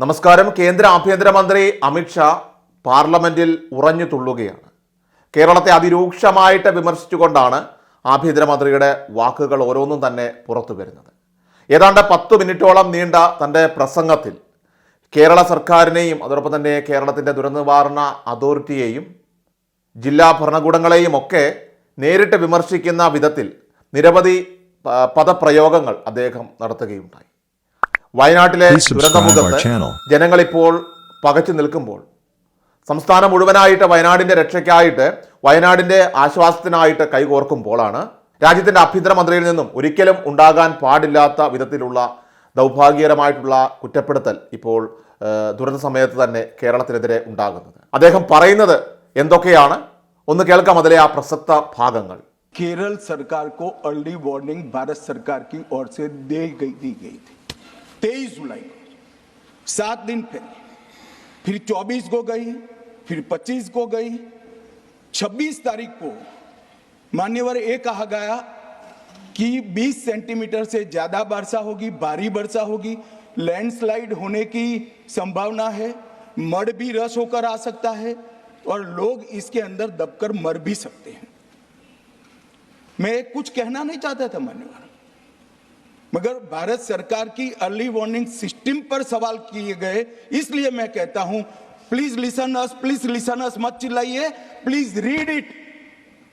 നമസ്കാരം. കേന്ദ്ര ആഭ്യന്തരമന്ത്രി അമിത്ഷാ പാർലമെന്റിൽ ഉറഞ്ഞു തുള്ളുകയാണ്. കേരളത്തെ അതിരൂക്ഷമായിട്ട് വിമർശിച്ചുകൊണ്ടാണ് ആഭ്യന്തരമന്ത്രിയുടെ വാക്കുകൾ ഓരോന്നും തന്നെ പുറത്തു വരുന്നത്. ഏതാണ്ട് പത്ത് മിനിറ്റോളം നീണ്ട തന്റെ പ്രസംഗത്തിൽ കേരള സർക്കാരിനെയും അതോടൊപ്പം തന്നെ കേരളത്തിന്റെ ദുരന്ത നിവാരണ അതോറിറ്റിയെയും ജില്ലാ ഭരണകൂടങ്ങളെയും ഒക്കെ നേരിട്ട് വിമർശിക്കുന്ന വിധത്തിൽ നിരവധി പദപ്രയോഗങ്ങൾ അദ്ദേഹം നടത്തുകയുണ്ടായി. വയനാട്ടിലെ Please subscribe our ദുരന്തമുഖത്ത് channel. ജനങ്ങളിപ്പോൾ പകച്ചു നിൽക്കുമ്പോൾ സംസ്ഥാനം മുഴുവനായിട്ട് വയനാടിന്റെ രക്ഷയ്ക്കായിട്ട് വയനാടിന്റെ ആശ്വാസത്തിനായിട്ട് കൈകോർക്കുമ്പോഴാണ് രാജ്യത്തിന്റെ ആഭ്യന്തരമന്ത്രിയിൽ നിന്നും ഒരിക്കലും ഉണ്ടാകാൻ പാടില്ലാത്ത വിധത്തിലുള്ള ദൗർഭാഗ്യകരമായിട്ടുള്ള കുറ്റപ്പെടുത്തൽ ഇപ്പോൾ ഏഹ്, ദുരന്ത സമയത്ത് തന്നെ കേരളത്തിനെതിരെ ഉണ്ടാകുന്നത് അദ്ദേഹം പറയുന്നത് എന്തൊക്കെയാണ് ഒന്ന് കേൾക്കാം അതിലെ ആ പ്രസക്ത ഭാഗങ്ങൾ केरल सरकार को अर्ली वार्निंग भारत सरकार की ओर से दे गई दी गई थी तेईस जुलाई को, सात दिन पहले फिर चौबीस को गई, फिर पच्चीस को गई, छब्बीस तारीख को मान्यवर ये कहा गया कि 20 सेंटीमीटर से ज़्यादा वर्षा होगी, भारी वर्षा होगी, लैंडस्लाइड होने की संभावना है, मड भी रस होकर आ सकता है और लोग इसके अंदर दबकर मर भी सकते हैं। मैं कुछ कहना नहीं चाहता था मान्यवर। मगर भारत सरकार की अर्ली वार्निंग सिस्टम पर सवाल किए गए। इसलिए मैं कहता हूँ please listen us please listen us मत चिल्लाइए प्लीज़ रीड इट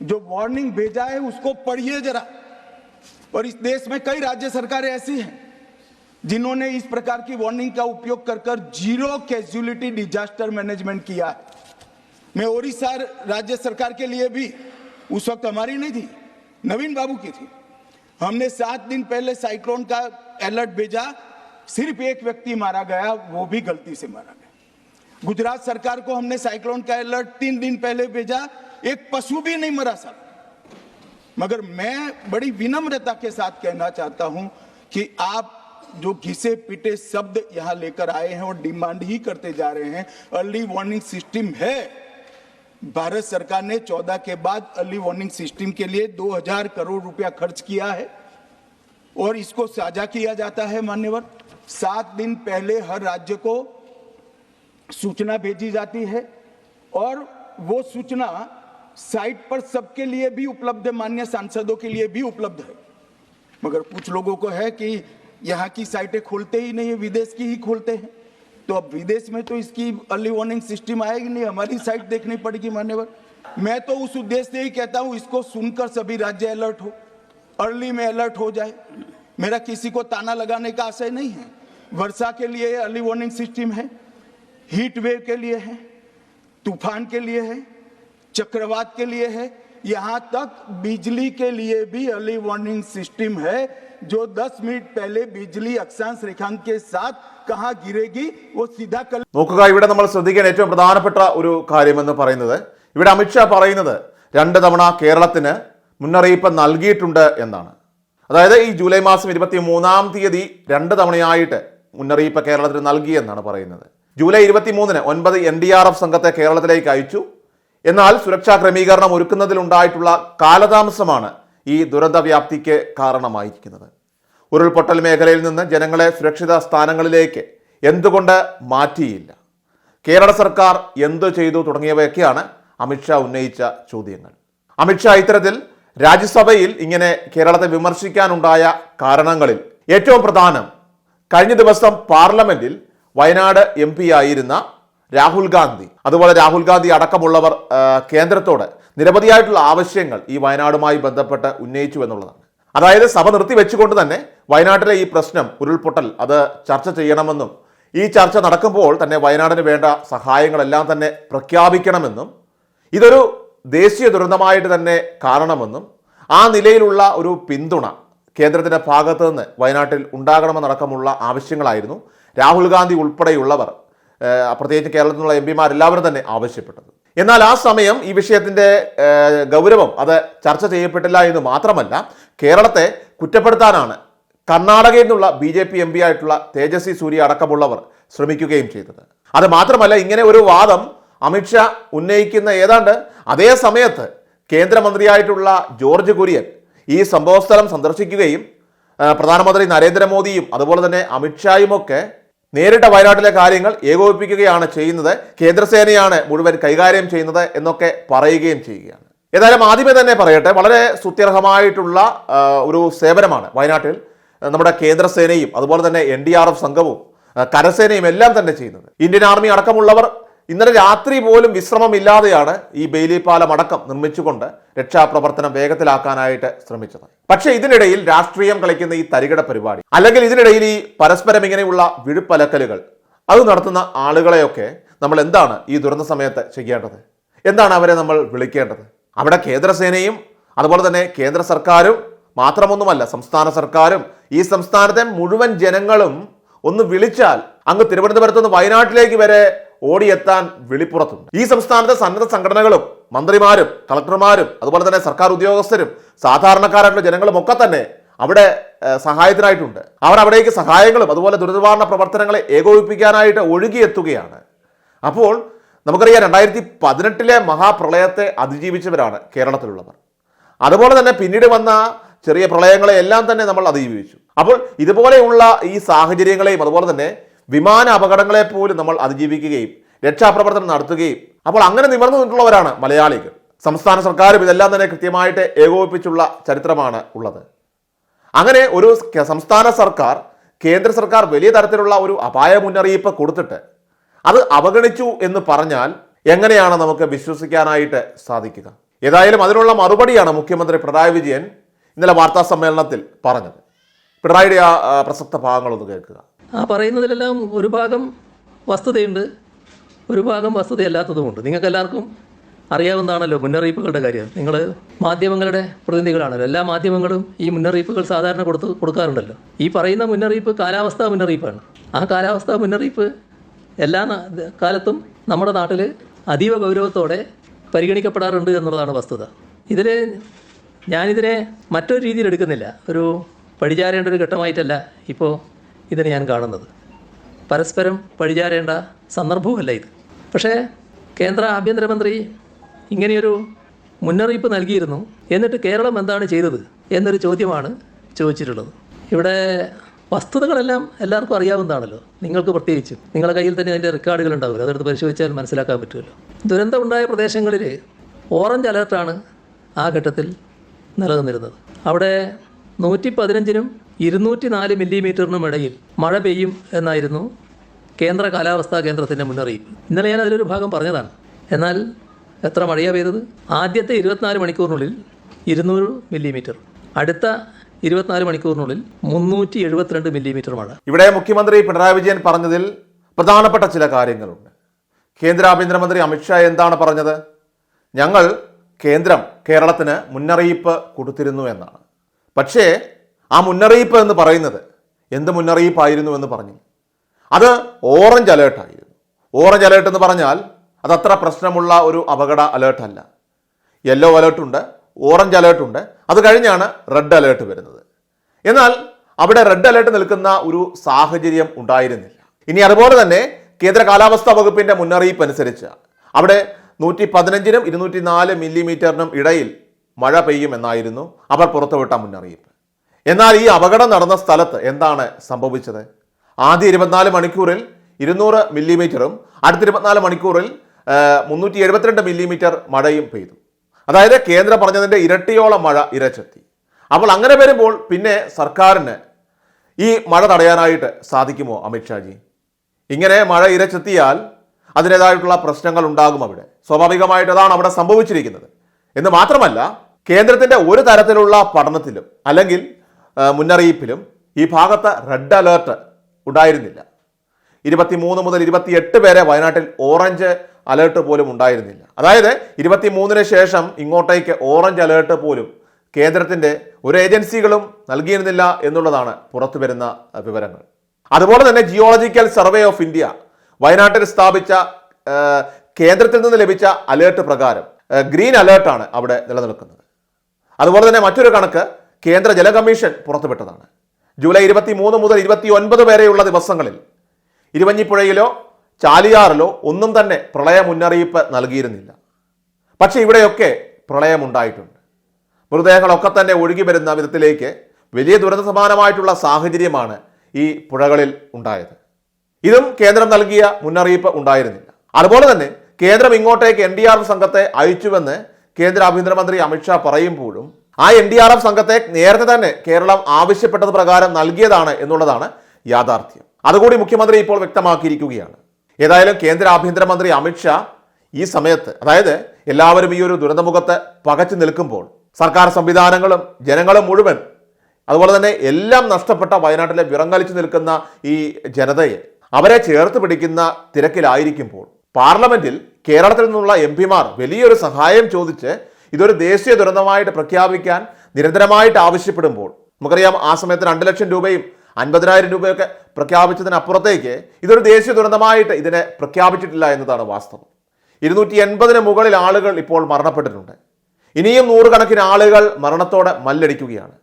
जो वार्निंग भेजा है, उसको पढ़िए जरा। और इस देश में कई राज्य सरकारें ऐसी हैं, जिन्होंने इस प्रकार की वार्निंग का उपयोग कर कर ज़ीरो कैजुअलिटी डिजास्टर मैनेजमेंट किया है। मैं ओडिशा राज्य सरकार के लिए भी उस वक्त हमारी नहीं थी, नवीन बाबू की थी। हमने सात दिन पहले साइक्लोन का अलर्ट भेजा, सिर्फ़ एक व्यक्ति मारा गया, वो भी गलती से मारा गया। गुजरात सरकार को हमने साइक्लोन का अलर्ट तीन दिन पहले भेजा, एक पशु भी नहीं मरा सर मगर मैं बड़ी विनम्रता के साथ कहना चाहता हूँ कि आप जो घिसे पिटे शब्द यहाँ लेकर आए हैं और डिमांड ही करते जा रहे हैं, अर्ली वार्निंग सिस्टम है। भारत सरकार ने 14 के बाद अर्ली वार्निंग सिस्टम के लिए 2000 करोड़ रुपया खर्च किया है। और इसको साझा किया जाता है मान्यवर। सात दिन पहले हर राज्य को सूचना भेजी जाती है और वो सूचना साइट पर सबके लिए भी उपलब्ध है, मान्य सांसदों के लिए भी उपलब्ध है। मगर कुछ लोगों को है कि यहाँ की साइटें खोलते ही नहीं है विदेश की ही खोलते हैं। तो अब विदेश में तो इसकी अर्ली वार्निंग सिस्टम आएगी नहीं, हमारी साइट देखनी पड़ेगी मान्यवर। मैं तो उस उद्देश्य से ही कहता हूँ, इसको सुनकर सभी राज्य अलर्ट हो। अर्ली में अलर्ट हो जाए मेरा किसी को ताना लगाने का आशय नहीं है वर्षा के लिए अर्ली वार्निंग सिस्टम है हीट वेव के लिए है तूफान के लिए है चक्रवात के लिए है यहां तक बिजली के लिए भी अर्ली वार्निंग सिस्टम है जो 10 मिनट पहले बिजली अक्षांश रेखांक के साथ कहां गिरेगी वो सीधा कल നോക്കുക ഇവിടെ നമ്മൾ ശ്രദ്ധിക്കേണ്ട ഏറ്റവും പ്രധാനപ്പെട്ട ഒരു കാര്യമെന്ന് പറയുന്നത് ഇവിടെ അമിത്ഷാ പറയുന്നത് രണ്ട് തവണ കേരളത്തിന് മുന്നറിയിപ്പ് നൽകിയിട്ടുണ്ട് എന്നാണ്. അതായത് ഈ ജൂലൈ മാസം ഇരുപത്തി മൂന്നാം തീയതി രണ്ട് തവണയായിട്ട് മുന്നറിയിപ്പ് കേരളത്തിന് നൽകി എന്നാണ് പറയുന്നത്. ജൂലൈ ഇരുപത്തി മൂന്നിന് ഒൻപത് എൻ ഡി ആർ എഫ് സംഘത്തെ കേരളത്തിലേക്ക് അയച്ചു. എന്നാൽ സുരക്ഷാ ക്രമീകരണം ഒരുക്കുന്നതിലുണ്ടായിട്ടുള്ള കാലതാമസമാണ് ഈ ദുരന്ത വ്യാപ്തിക്ക് കാരണമായിരിക്കുന്നത്. ഉരുൾപൊട്ടൽ മേഖലയിൽ നിന്ന് ജനങ്ങളെ സുരക്ഷിത സ്ഥാനങ്ങളിലേക്ക് എന്തുകൊണ്ട് മാറ്റിയില്ല? കേരള സർക്കാർ എന്തു ചെയ്തു തുടങ്ങിയവയൊക്കെയാണ് അമിത്ഷാ ഉന്നയിച്ച ചോദ്യങ്ങൾ. അമിത്ഷാ ഇത്തരത്തിൽ രാജ്യസഭയിൽ ഇങ്ങനെ കേരളത്തെ വിമർശിക്കാനുണ്ടായ കാരണങ്ങളിൽ ഏറ്റവും പ്രധാനം കഴിഞ്ഞ ദിവസം പാർലമെന്റിൽ വയനാട് എം ആയിരുന്ന രാഹുൽ ഗാന്ധി. അതുപോലെ രാഹുൽ ഗാന്ധി അടക്കമുള്ളവർ കേന്ദ്രത്തോട് നിരവധിയായിട്ടുള്ള ആവശ്യങ്ങൾ ഈ വയനാടുമായി ബന്ധപ്പെട്ട് ഉന്നയിച്ചു എന്നുള്ളതാണ്. അതായത് സഭ നിർത്തിവെച്ചുകൊണ്ട് തന്നെ വയനാട്ടിലെ ഈ പ്രശ്നം ഉരുൾപൊട്ടൽ അത് ചർച്ച ചെയ്യണമെന്നും ഈ ചർച്ച നടക്കുമ്പോൾ തന്നെ വയനാടിന് വേണ്ട സഹായങ്ങളെല്ലാം തന്നെ പ്രഖ്യാപിക്കണമെന്നും ഇതൊരു ദേശീയ ദുരന്തമായിട്ട് തന്നെ കാണണമെന്നും ആ നിലയിലുള്ള ഒരു പിന്തുണ കേന്ദ്രത്തിന്റെ ഭാഗത്തു നിന്ന് വയനാട്ടിൽ ഉണ്ടാകണമെന്നടക്കമുള്ള ആവശ്യങ്ങളായിരുന്നു. രാഹുൽ ഗാന്ധി ഉൾപ്പെടെയുള്ളവർ പ്രത്യേകിച്ച് കേരളത്തിൽ നിന്നുള്ള എം പിമാരെല്ലാവരും തന്നെ ആവശ്യപ്പെട്ടത്. എന്നാൽ ആ സമയം ഈ വിഷയത്തിന്റെ ഗൗരവം അത് ചർച്ച ചെയ്യപ്പെട്ടില്ല എന്ന് മാത്രമല്ല കേരളത്തെ കുറ്റപ്പെടുത്താനാണ് കർണാടകയിൽ നിന്നുള്ള B J P M P ആയിട്ടുള്ള തേജസ്വി സൂര്യ അടക്കമുള്ളവർ ശ്രമിക്കുകയും ചെയ്തത്. അത് മാത്രമല്ല ഇങ്ങനെ ഒരു വാദം അമിത്ഷാ ഉന്നയിക്കുന്ന ഏതാണ്ട് അതേ സമയത്ത് കേന്ദ്രമന്ത്രിയായിട്ടുള്ള ജോർജ് കുര്യൻ ഈ സംഭവസ്ഥലം സന്ദർശിക്കുകയും പ്രധാനമന്ത്രി നരേന്ദ്രമോദിയും അതുപോലെ തന്നെ അമിത്ഷായുമൊക്കെ നേരിട്ട വയനാട്ടിലെ കാര്യങ്ങൾ ഏകോപിപ്പിക്കുകയാണ് ചെയ്യുന്നത്. കേന്ദ്രസേനയാണ് മുഴുവൻ കൈകാര്യം ചെയ്യുന്നത് എന്നൊക്കെ പറയുകയും ചെയ്യുകയാണ്. ഏതായാലും ആദ്യമേ തന്നെ പറയട്ടെ വളരെ സ്തുത്യർഹമായിട്ടുള്ള ഒരു സേവനമാണ് വയനാട്ടിൽ നമ്മുടെ കേന്ദ്രസേനയും അതുപോലെ തന്നെ എൻ ഡി ആർ എഫ് സംഘവും കരസേനയും എല്ലാം തന്നെ ചെയ്യുന്നത്. ഇന്ത്യൻ ആർമി അടക്കമുള്ളവർ ഇന്നലെ രാത്രി പോലും വിശ്രമമില്ലാതെയാണ് ഈ ബെയിലിപ്പാലം അടക്കം നിർമ്മിച്ചുകൊണ്ട് രക്ഷാപ്രവർത്തനം വേഗത്തിലാക്കാനായിട്ട് ശ്രമിച്ചത്. പക്ഷേ ഇതിനിടയിൽ രാഷ്ട്രീയം കളിക്കുന്ന ഈ തരികിട പരിപാടി അല്ലെങ്കിൽ ഇതിനിടയിൽ ഈ പരസ്പരം ഇങ്ങനെയുള്ള വിഴുപ്പലക്കലുകൾ അത് നടത്തുന്ന ആളുകളെയൊക്കെ നമ്മൾ എന്താണ് ഈ ദുരന്ത സമയത്ത് ചെയ്യേണ്ടത്? എന്താണ് അവരെ നമ്മൾ വിളിക്കേണ്ടത്? അവിടെ കേന്ദ്രസേനയും അതുപോലെ തന്നെ കേന്ദ്ര സർക്കാരും മാത്രമൊന്നുമല്ല സംസ്ഥാന സർക്കാരും ഈ സംസ്ഥാനത്തെ മുഴുവൻ ജനങ്ങളും ഒന്ന് വിളിച്ചാൽ അങ്ങ് തിരുവനന്തപുരത്ത് നിന്ന് വയനാട്ടിലേക്ക് വരെ ഓടിയെത്താൻ വെളിപ്പുറത്തുണ്ട്. ഈ സംസ്ഥാനത്തെ സന്നദ്ധ സംഘടനകളും മന്ത്രിമാരും കളക്ടർമാരും അതുപോലെ തന്നെ സർക്കാർ ഉദ്യോഗസ്ഥരും സാധാരണക്കാരായിട്ടുള്ള ജനങ്ങളും ഒക്കെ തന്നെ അവിടെ സഹായത്തിനായിട്ടുണ്ട്. അവർ അവിടേക്ക് സഹായങ്ങളും അതുപോലെ ദുരിതനിവാരണ പ്രവർത്തനങ്ങളെ ഏകോപിപ്പിക്കാനായിട്ട് ഒഴുകിയെത്തുകയാണ്. അപ്പോൾ നമുക്കറിയാം രണ്ടായിരത്തി പതിനെട്ടിലെ മഹാപ്രളയത്തെ അതിജീവിച്ചവരാണ് കേരളത്തിലുള്ളവർ. അതുപോലെ തന്നെ പിന്നീട് വന്ന ചെറിയ പ്രളയങ്ങളെ എല്ലാം തന്നെ നമ്മൾ അതിജീവിച്ചു. അപ്പോൾ ഇതുപോലെയുള്ള ഈ സാഹചര്യങ്ങളെയും അതുപോലെ തന്നെ വിമാന അപകടങ്ങളെ പോലും നമ്മൾ അതിജീവിക്കുകയും രക്ഷാപ്രവർത്തനം നടത്തുകയും അപ്പോൾ അങ്ങനെ നിവർന്നു നിന്നിട്ടുള്ളവരാണ് മലയാളികൾ. സംസ്ഥാന സർക്കാരും ഇതെല്ലാം തന്നെ കൃത്യമായിട്ട് ഏകോപിപ്പിച്ചുള്ള ചരിത്രമാണ് ഉള്ളത്. അങ്ങനെ ഒരു സംസ്ഥാന സർക്കാർ കേന്ദ്ര സർക്കാർ വലിയ തരത്തിലുള്ള ഒരു അപായ മുന്നറിയിപ്പ് കൊടുത്തിട്ട് അത് അവഗണിച്ചു എന്ന് പറഞ്ഞാൽ എങ്ങനെയാണ് നമുക്ക് വിശ്വസിക്കാനായിട്ട് സാധിക്കുക? ഏതായാലും അതിനുള്ള മറുപടിയാണ് മുഖ്യമന്ത്രി പിണറായി വിജയൻ ഇന്നലെ വാർത്താ സമ്മേളനത്തിൽ പറഞ്ഞത്. പിണറായിയുടെ ആ പ്രസക്ത ഭാഗങ്ങളൊന്ന് കേൾക്കുക. ആ പറയുന്നതിലെല്ലാം ഒരു ഭാഗം വസ്തുതയുണ്ട് ഒരു ഭാഗം വസ്തുതയല്ലാത്തതുമുണ്ട്. നിങ്ങൾക്ക് എല്ലാവർക്കും അറിയാവുന്നതാണല്ലോ മുന്നറിയിപ്പുകളുടെ കാര്യം. നിങ്ങൾ മാധ്യമങ്ങളുടെ പ്രതിനിധികളാണല്ലോ. എല്ലാ മാധ്യമങ്ങളും ഈ മുന്നറിയിപ്പുകൾ സാധാരണ കൊടുത്ത് കൊടുക്കാറുണ്ടല്ലോ. ഈ പറയുന്ന മുന്നറിയിപ്പ് കാലാവസ്ഥാ മുന്നറിയിപ്പാണ്. ആ കാലാവസ്ഥാ മുന്നറിയിപ്പ് എല്ലാ കാലത്തും നമ്മുടെ നാട്ടിൽ അതീവ ഗൗരവത്തോടെ പരിഗണിക്കപ്പെടാറുണ്ട് എന്നുള്ളതാണ് വസ്തുത. ഇതിൽ ഞാനിതിനെ മറ്റൊരു രീതിയിൽ എടുക്കുന്നില്ല ഒരു പഴിചാരേണ്ട ഒരു ഘട്ടമായിട്ടല്ല ഇപ്പോൾ ഇതിനെ ഞാൻ കാണുന്നത്. പരസ്പരം പഴിചാരേണ്ട സന്ദർഭവുമല്ല ഇത്. പക്ഷേ കേന്ദ്ര ആഭ്യന്തരമന്ത്രി ഇങ്ങനെയൊരു മുന്നറിയിപ്പ് നൽകിയിരുന്നു. എന്നിട്ട് കേരളം എന്താണ് ചെയ്തത് എന്നൊരു ചോദ്യമാണ് ചോദിച്ചിട്ടുള്ളത്. ഇവിടെ വസ്തുതകളെല്ലാം എല്ലാവർക്കും അറിയാവുന്നതാണല്ലോ. നിങ്ങൾക്ക് പ്രത്യേകിച്ച്. നിങ്ങളുടെ കയ്യിൽ തന്നെ അതിന്റെ റെക്കോർഡുകൾ ഉണ്ടാവില്ല? അതെടുത്ത് പരിശോധിച്ചാൽ മനസ്സിലാക്കാൻ പറ്റുമല്ലോ. ദുരന്തമുണ്ടായ പ്രദേശങ്ങളിൽ ഓറഞ്ച് അലർട്ടാണ് ആ ഘട്ടത്തിൽ നിലനിന്നിരുന്നത്. അവിടെ നൂറ്റി പതിനഞ്ചിനും ഇരുന്നൂറ്റി നാല് മില്ലിമീറ്ററിനും ഇടയിൽ മഴ പെയ്യും എന്നായിരുന്നു കേന്ദ്ര കാലാവസ്ഥാ കേന്ദ്രത്തിന്റെ മുന്നറിയിപ്പ്. ഇന്നലെ ഞാൻ അതിലൊരു ഭാഗം പറഞ്ഞതാണ്. എന്നാൽ എത്ര മഴയാണ് പെയ്തത്? ആദ്യത്തെ ഇരുപത്തിനാല് മണിക്കൂറിനുള്ളിൽ ഇരുന്നൂറ് മില്ലിമീറ്റർ. അടുത്ത ഇരുപത്തിനാല് മണിക്കൂറിനുള്ളിൽ മുന്നൂറ്റി എഴുപത്തിരണ്ട് മില്ലിമീറ്റർ മഴ. ഇവിടെ മുഖ്യമന്ത്രി പിണറായി വിജയൻ പറഞ്ഞതിൽ പ്രധാനപ്പെട്ട ചില കാര്യങ്ങളുണ്ട്. കേന്ദ്ര ആഭ്യന്തരമന്ത്രി അമിത്ഷാ എന്താണ് പറഞ്ഞത്? ഞങ്ങൾ കേന്ദ്രം കേരളത്തിന് മുന്നറിയിപ്പ് കൊടുത്തിരുന്നു എന്നാണ്. പക്ഷേ ആ മുന്നറിയിപ്പ് എന്ന് പറയുന്നത് എന്ത് മുന്നറിയിപ്പായിരുന്നു എന്ന് പറഞ്ഞു. അത് ഓറഞ്ച് അലേർട്ടായിരുന്നു ഓറഞ്ച് അലേർട്ട് എന്ന് പറഞ്ഞാൽ അതത്ര പ്രശ്നമുള്ള ഒരു അപകട അലേർട്ടല്ല യെല്ലോ അലേർട്ടുണ്ട് ഓറഞ്ച് അലേർട്ടുണ്ട് അത് കഴിഞ്ഞാണ് റെഡ് അലേർട്ട് വരുന്നത്. എന്നാൽ അവിടെ റെഡ് അലേർട്ട് നിൽക്കുന്ന ഒരു സാഹചര്യം ഉണ്ടായിരുന്നില്ല. ഇനി അതുപോലെ തന്നെ കേന്ദ്ര കാലാവസ്ഥാ വകുപ്പിന്റെ മുന്നറിയിപ്പ് അനുസരിച്ച് അവിടെ നൂറ്റി പതിനഞ്ചിനും ഇരുന്നൂറ്റി നാല് മില്ലിമീറ്ററിനും ഇടയിൽ മഴ പെയ്യുമെന്നായിരുന്നു അവർ പുറത്തുവിട്ട മുന്നറിയിപ്പ്. എന്നാൽ ഈ അപകടം നടന്ന സ്ഥലത്ത് എന്താണ് സംഭവിച്ചത്? ആദ്യ ഇരുപത്തിനാല് മണിക്കൂറിൽ ഇരുന്നൂറ് മില്ലിമീറ്ററും അടുത്ത ഇരുപത്തിനാല് മണിക്കൂറിൽ മുന്നൂറ്റി എഴുപത്തിരണ്ട് മില്ലിമീറ്റർ മഴയും പെയ്തു. അതായത് കേന്ദ്രം പറഞ്ഞതിന്റെ ഇരട്ടിയോളം മഴ ഇരച്ചെത്തി. അപ്പോൾ അങ്ങനെ വരുമ്പോൾ പിന്നെ സർക്കാരിന് ഈ മഴ തടയാനായിട്ട് സാധിക്കുമോ അമിത്ഷാജി ഇങ്ങനെ മഴ ഇരച്ചെത്തിയാൽ അതിന്റെതായിട്ടുള്ള പ്രശ്നങ്ങൾ ഉണ്ടാകും അവിടെ. സ്വാഭാവികമായിട്ട് അതാണ് അവിടെ സംഭവിച്ചിരിക്കുന്നത്. എന്ന് മാത്രമല്ല കേന്ദ്രത്തിന്റെ ഒരു തരത്തിലുള്ള പഠനത്തിലും അല്ലെങ്കിൽ മുന്നറിയിപ്പിലും ഈ ഭാഗത്ത് റെഡ് അലേർട്ട് ഉണ്ടായിരുന്നില്ല. ഇരുപത്തിമൂന്ന് മുതൽ ഇരുപത്തിയെട്ട് പേരെ വയനാട്ടിൽ ഓറഞ്ച് അലേർട്ട് പോലും ഉണ്ടായിരുന്നില്ല. അതായത് ഇരുപത്തിമൂന്നിന് ശേഷം ഇങ്ങോട്ടേക്ക് ഓറഞ്ച് അലേർട്ട് പോലും കേന്ദ്രത്തിന്റെ ഒരു ഏജൻസികളും നൽകിയിരുന്നില്ല എന്നുള്ളതാണ് പുറത്തു വരുന്ന വിവരങ്ങൾ. അതുപോലെ തന്നെ ജിയോളജിക്കൽ സർവേ ഓഫ് ഇന്ത്യ വയനാട്ടിൽ സ്ഥാപിച്ച കേന്ദ്രത്തിൽ നിന്ന് ലഭിച്ച അലേർട്ട് പ്രകാരം ഗ്രീൻ അലേർട്ടാണ് അവിടെ നിലനിൽക്കുന്നത്. അതുപോലെ തന്നെ മറ്റൊരു കണക്ക് കേന്ദ്ര ജല കമ്മീഷൻ പുറത്തുവിട്ടതാണ്. ജൂലൈ ഇരുപത്തി മൂന്ന് മുതൽ ഇരുപത്തി ഒൻപത് വരെയുള്ള ദിവസങ്ങളിൽ ഇരുവഞ്ഞിപ്പുഴയിലോ ചാലിയാറിലോ ഒന്നും തന്നെ പ്രളയ മുന്നറിയിപ്പ് നൽകിയിരുന്നില്ല. പക്ഷേ ഇവിടെയൊക്കെ പ്രളയമുണ്ടായിട്ടുണ്ട്. മൃതദേഹങ്ങളൊക്കെ തന്നെ ഒഴുകി വരുന്ന വിധത്തിലേക്ക് വലിയ ദുരന്ത സമാനമായിട്ടുള്ള സാഹചര്യമാണ് ഈ പുഴകളിൽ ഉണ്ടായത്. ഇതും കേന്ദ്രം നൽകിയ മുന്നറിയിപ്പ് ഉണ്ടായിരുന്നില്ല. അതുപോലെ തന്നെ കേന്ദ്രം ഇങ്ങോട്ടേക്ക് എൻ ഡി ആർ സംഘത്തെ അയച്ചുവെന്ന് കേന്ദ്ര ആഭ്യന്തരമന്ത്രി അമിത്ഷാ പറയുമ്പോഴും ആ എൻ ഡി ആർ എഫ് സംഘത്തെ നേരത്തെ തന്നെ കേരളം ആവശ്യപ്പെട്ടത് പ്രകാരം നൽകിയതാണ് എന്നുള്ളതാണ് യാഥാർത്ഥ്യം. അതുകൂടി മുഖ്യമന്ത്രി ഇപ്പോൾ വ്യക്തമാക്കിയിരിക്കുകയാണ്. ഏതായാലും കേന്ദ്ര ആഭ്യന്തരമന്ത്രി അമിത്ഷാ ഈ സമയത്ത് അതായത് എല്ലാവരും ഈ ഒരു ദുരന്തമുഖത്ത് പകച്ചു നിൽക്കുമ്പോൾ സർക്കാർ സംവിധാനങ്ങളും ജനങ്ങളും മുഴുവൻ അതുപോലെ തന്നെ എല്ലാം നഷ്ടപ്പെട്ട വയനാട്ടിലെ വിറങ്ങലിച്ചു നിൽക്കുന്ന ഈ ജനതയെ അവരെ ചേർത്ത് പിടിക്കുന്ന തിരക്കിലായിരിക്കുമ്പോൾ പാർലമെന്റിൽ കേരളത്തിൽ നിന്നുള്ള എം പിമാർ വലിയൊരു സഹായം ചോദിച്ച് ഇതൊരു ദേശീയ ദുരന്തമായിട്ട് പ്രഖ്യാപിക്കാൻ നിരന്തരമായിട്ട് ആവശ്യപ്പെടുമ്പോൾ നമുക്കറിയാം ആ സമയത്ത് രണ്ട് ലക്ഷം രൂപയും അൻപതിനായിരം രൂപയൊക്കെ പ്രഖ്യാപിച്ചതിനപ്പുറത്തേക്ക് ഇതൊരു ദേശീയ ദുരന്തമായിട്ട് ഇതിനെ പ്രഖ്യാപിച്ചിട്ടില്ല എന്നതാണ് വാസ്തവം. ഇരുന്നൂറ്റി എൺപതിന് മുകളിൽ ആളുകൾ ഇപ്പോൾ മരണപ്പെട്ടിട്ടുണ്ട്. ഇനിയും നൂറുകണക്കിന് ആളുകൾ മരണത്തോടെ മല്ലടിക്കുകയാണ്.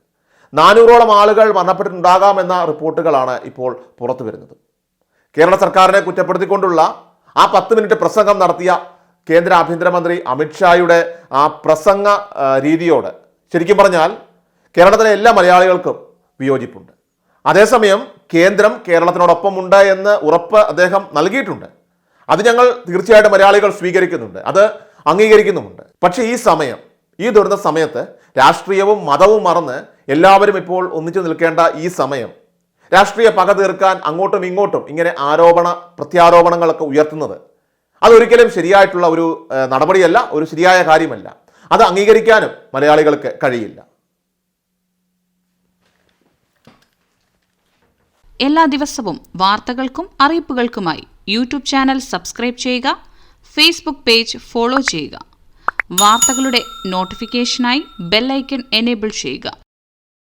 നാനൂറോളം ആളുകൾ മരണപ്പെട്ടിട്ടുണ്ടാകാമെന്ന റിപ്പോർട്ടുകളാണ് ഇപ്പോൾ പുറത്തു വരുന്നത് കേരള സർക്കാരിനെ കുറ്റപ്പെടുത്തിക്കൊണ്ടുള്ള ആ പത്ത് മിനിറ്റ് പ്രസംഗം നടത്തിയ കേന്ദ്ര ആഭ്യന്തരമന്ത്രി അമിത്ഷായുടെ ആ പ്രസംഗ രീതിയോട് ശരിക്കും പറഞ്ഞാൽ കേരളത്തിലെ എല്ലാ മലയാളികൾക്കും വിയോജിപ്പുണ്ട്. അതേസമയം കേന്ദ്രം കേരളത്തിനോടൊപ്പമുണ്ട് എന്ന് ഉറപ്പ് അദ്ദേഹം നൽകിയിട്ടുണ്ട്. അത് ഞങ്ങൾ തീർച്ചയായിട്ടും മലയാളികൾ സ്വീകരിക്കുന്നുണ്ട്. അത് അംഗീകരിക്കുന്നുമുണ്ട്. പക്ഷേ ഈ സമയം ഈ ദുരന്ത സമയത്ത് രാഷ്ട്രീയവും മതവും മറന്ന് എല്ലാവരും ഇപ്പോൾ ഒന്നിച്ചു നിൽക്കേണ്ട ഈ സമയം രാഷ്ട്രീയ പക തീർക്കാൻ അങ്ങോട്ടും ഇങ്ങോട്ടും ഇങ്ങനെ ആരോപണ പ്രത്യാരോപണങ്ങളൊക്കെ ഉയർത്തുന്നത്. അതൊരിക്കലും ശരിയായിട്ടുള്ള ഒരു നടപടിയല്ല ഒരു ശരിയായ കാര്യമല്ല. അത് അംഗീകരിക്കാനും മലയാളികൾക്ക് കഴിയില്ല. എല്ലാ ദിവസവും വാർത്തകൾക്കും അറിയിപ്പുകൾക്കുമായി യൂട്യൂബ് ചാനൽ സബ്സ്ക്രൈബ് ചെയ്യുക ഫേസ്ബുക്ക് പേജ് ഫോളോ ചെയ്യുക. വാർത്തകളുടെ നോട്ടിഫിക്കേഷനായി ബെല്ലൈക്കൺ എനേബിൾ ചെയ്യുക.